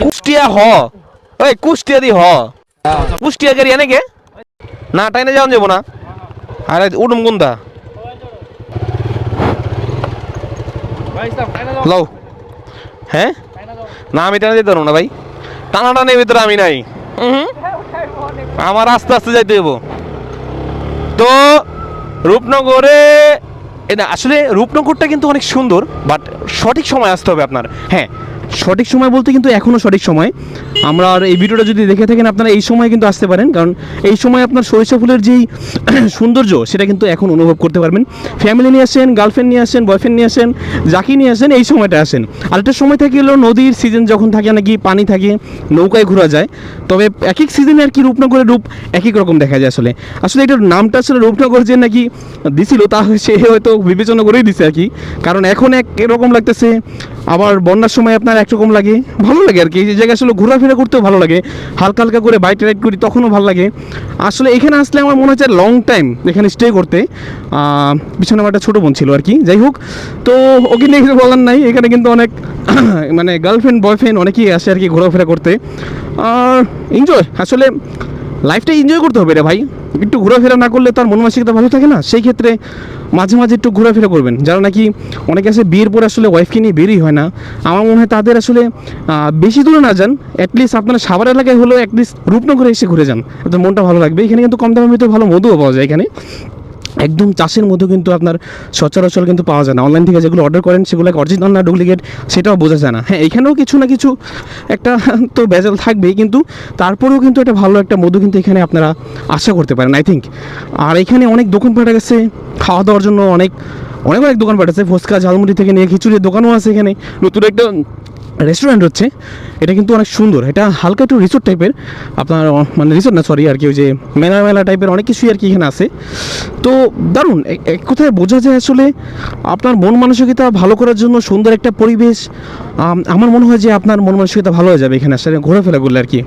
কুষ্টিয়া হ। ওই কুষ্টিয়া দি হ। কুষ্টিয়া গাড়ি এনে না টাইনে যাওয়া যাব না। আরে উডুম গুন্দা। লও। হ্যাঁ? না আমি টানা যেতে পারব না ভাই। টানা টানের ভিতরে আমি নাই। আমার আস্তে আস্তে যাইতে দেবো তো রূপনগরে এটা আসলে রূপনগরটা কিন্তু অনেক সুন্দর বাট সঠিক সময় আসতে হবে আপনার। হ্যাঁ সঠিক সময় বলতে কিন্তু এখনও সঠিক সময়। আমরা আর এই ভিডিওটা যদি দেখে থাকেন, আপনারা এই সময় কিন্তু আসতে পারেন। কারণ এই সময় আপনার সরিষা ফুলের যেই সৌন্দর্য, সেটা কিন্তু এখন অনুভব করতে পারবেন। ফ্যামিলি নিয়ে আসেন গার্লফ্রেন্ড নিয়ে আসেন বয়ফ্রেন্ড নিয়ে আসেন যাকে নিয়ে আসেন, এই সময়টা আসেন। আরেকটা সময় থাকে হলো নদীর সিজন যখন থাকে, নাকি পানি থাকে, নৌকায় ঘোরা যায়। তবে এক এক সিজনে আর কি রূপনগরের রূপ এক এক রকম দেখা যায় আসলে। আসলে এটার নামটা আসলে রূপনগর যে নাকি দিছিল, তা সে হয়তো বিবেচনা করেই দিছে আর কি। কারণ এখন এক এরকম লাগতেছে আবার বন্যার সময় আপনার একরকম লাগে। ভালো লাগে আর কি, এই জায়গায় আসলে ঘোরাফেরা করতেও ভালো লাগে। হালকা হালকা করে বাইক রাইড করি, তখনও ভালো লাগে। আসলে এখানে আসলে আমার মনে হচ্ছে লং টাইম এখানে স্টে করতে। পিছনে আমার একটা ছোটো বোন ছিল আর কি। যাই হোক, তো ওকে নিয়ে কিছু বলার নাই। এখানে কিন্তু অনেক মানে গার্লফ্রেন্ড বয়ফ্রেন্ড অনেকেই আসে আর কি ঘোরাফেরা করতে। আর এনজয় আসলে লাইফটা এনজয় করতে হবে রে ভাই। একটু ঘোরাফেরা না করলে তার মন মানসিকতা ভালো থাকে না? সেই ক্ষেত্রে মাঝে মাঝে একটু ঘোরাফেরা করবেন। যারা নাকি অনেকে আছে বিয়ের পরে আসলে ওয়াইফকে নিয়ে বেরই হয় না। আমার মনে হয় তাদের আসলে বেশি দূরে না যান। অ্যাটলিস্ট আপনারা সাবার এলাকায় হলেও অ্যাটলিস্ট রূপনগরে এসে ঘুরে যান। তো মনটা ভালো লাগবে। এখানে কিন্তু কম দামের ভিতরে ভালো মধুও পাওয়া যায় এখানে। একদম চাষের মধ্যে কিন্তু আপনার সচরাচর কিন্তু পাওয়া যায় না। অনলাইন থেকে যেগুলো অর্ডার করেন, সেগুলো অরিজিনাল না ডুপ্লিকেট সেটাও বোঝা যায় না। হ্যাঁ এখানেও কিছু না কিছু একটা তো ভেজাল থাকবেই, কিন্তু তারপরেও কিন্তু একটা ভালো একটা মধু কিন্তু এখানে আপনারা আশা করতে পারেন আই থিঙ্ক আর এখানে অনেক দোকান পাঠা গেছে খাওয়া দাওয়ার জন্য অনেক অনেক অনেক দোকান আছে ফুচকা ঝালমুড়ি থেকে নিয়ে খিচুড়ির দোকানও আছে এখানে। নতুন একটা রেস্টুরেন্ট হচ্ছে, এটা কিন্তু অনেক সুন্দর। এটা হালকা একটু রিসোর্ট টাইপের আপনার মানে রিসোর্ট না সরি আর কি ওই যে মেলা মেলা টাইপের অনেক কিছুই আর কি এখানে আছে। তো দারুণ এক- কথায় বোঝা যায় আসলে আপনার মন মানসিকতা ভালো করার জন্য সুন্দর একটা পরিবেশ আমার মনে হয় যে আপনার মন মানসিকতা ভালো হয়ে যাবে এখানে আসলে ঘোরাফেরা করলে আর কি।